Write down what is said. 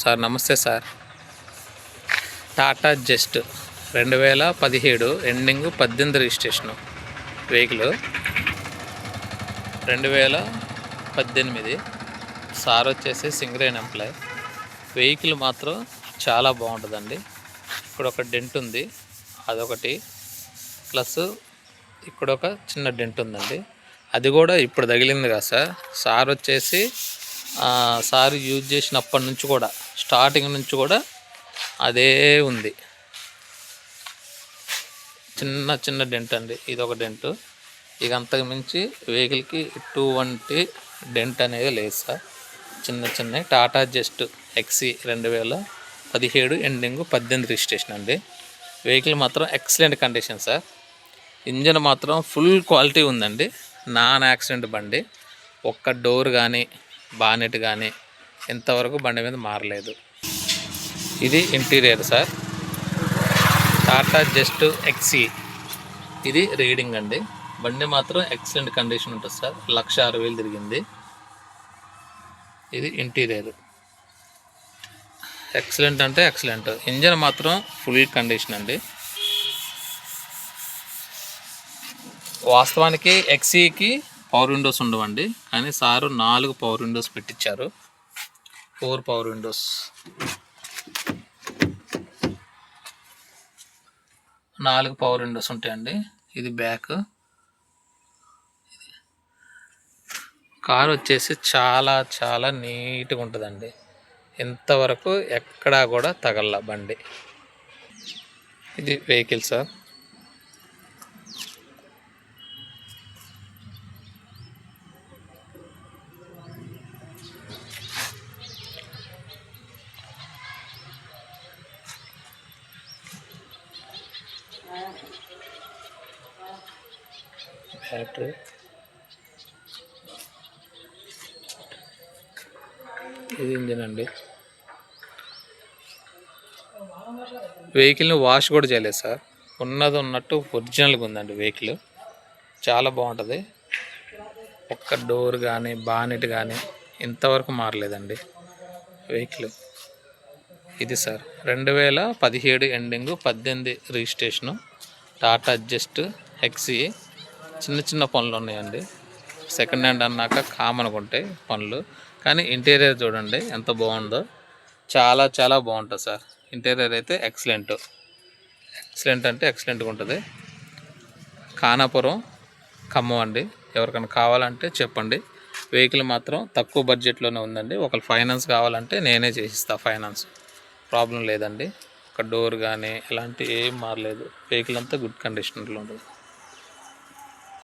Sir నమస్తే sir. Tata just రెండు వేల పదిహేడు ఎండింగ్ పద్దెనిమిది రిజిస్ట్రేషను వెహికల్ రెండు వేల పద్దెనిమిది. సార్ వచ్చేసి సింగరేన్ ఎంప్లాయ్. వెహికల్ మాత్రం చాలా బాగుంటుందండి. ఇక్కడ ఒక డెంట్ ఉంది అదొకటి. ప్లస్ ఇక్కడ ఒక చిన్న డెంట్ ఉందండి. అది కూడా ఇప్పుడు తగిలింది కదా సార్. సార్ వచ్చేసి సార్ యూజ్ చేసినప్పటి నుంచి కూడా స్టార్టింగ్ నుంచి కూడా అదే ఉంది. చిన్న చిన్న డెంట్ అండి. ఇది ఒక డెంట్. ఇక అంతకు మించి వెహికల్కి ఎటువంటి డెంట్ అనేది లేదు సార్. చిన్న చిన్న టాటా జస్ట్ ఎక్సీ రెండు వేల పదిహేడు ఎండింగ్ పద్దెనిమిది రిజిస్ట్రేషన్ అండి. వెహికల్ మాత్రం ఎక్సలెంట్ కండిషన్ సార్. ఇంజన్ మాత్రం ఫుల్ క్వాలిటీ ఉందండి. నాన్ యాక్సిడెంట్ బండి. ఒక్క డోర్ కానీ బానెట్ కానీ ఇంతవరకు బండి మీద మారలేదు. ఇది ఇంటీరియర్ సార్. టాటా జస్ట్ ఎక్సీ ఇది రీడింగ్ అండి. బండి మాత్రం ఎక్సలెంట్ కండిషన్ ఉంటుంది సార్. లక్ష ఆరు వేలు తిరిగింది. ఇది ఇంటీరియర్. ఎక్సలెంట్ అంటే ఎక్సలెంట్. ఇంజన్ మాత్రం ఫుల్ కండిషన్ అండి. వాస్తవానికి ఎక్సీకి పవర్ విండోస్ ఉండవండి. కానీ సారు నాలుగు పవర్ విండోస్ పెట్టించారు ఫోర్ పవర్ విండోస్. నాలుగు పవర్ విండోస్ ఉంటాయండి. ఇది బ్యాక్. కార్ వచ్చేసి చాలా చాలా నీట్గా ఉంటుందండి. ఇంతవరకు ఎక్కడా కూడా తగల బండి. ఇది వెహికల్ సార్. ఫ్యాక్టరీ ఇది ఇంజిన్ అండి. వెహికల్ని వాష్ కూడా చేయలేదు సార్. ఉన్నది ఉన్నట్టు ఒరిజినల్గా ఉందండి వెహికల్ చాలా బాగుంటుంది. ఒక్క డోర్ కానీ బానెట్ కానీ ఇంతవరకు మారలేదండి వెహికల్ ఇది సార్. రెండు వేల పదిహేడు ఎండింగ్ పద్దెనిమిది రిజిస్ట్రేషను టాటా జస్ట్ ఎక్సీ చిన్న చిన్న పనులు ఉన్నాయండి. సెకండ్ హ్యాండ్ అన్నాక కామన్గా ఉంటాయి పనులు. కానీ ఇంటీరియర్ చూడండి ఎంత బాగుందో. చాలా చాలా బాగుంటుంది సార్. ఇంటీరియర్ అయితే ఎక్సలెంట్. ఎక్సలెంట్ అంటే ఎక్సలెంట్గా ఉంటుంది. ఖానాపురం ఖమ్మం అండి. ఎవరికైనా కావాలంటే చెప్పండి. వెహికల్ మాత్రం తక్కువ బడ్జెట్లోనే ఉందండి. ఒకళ్ళు ఫైనాన్స్ కావాలంటే నేనే చేసిస్తాను ఫైనాన్స్. ప్రాబ్లం లేదండి. ఒక డోర్ కానీ ఎలాంటి ఏం మారలేదు. వెహికల్ అంతా గుడ్ కండిషన్లో ఉంటుంది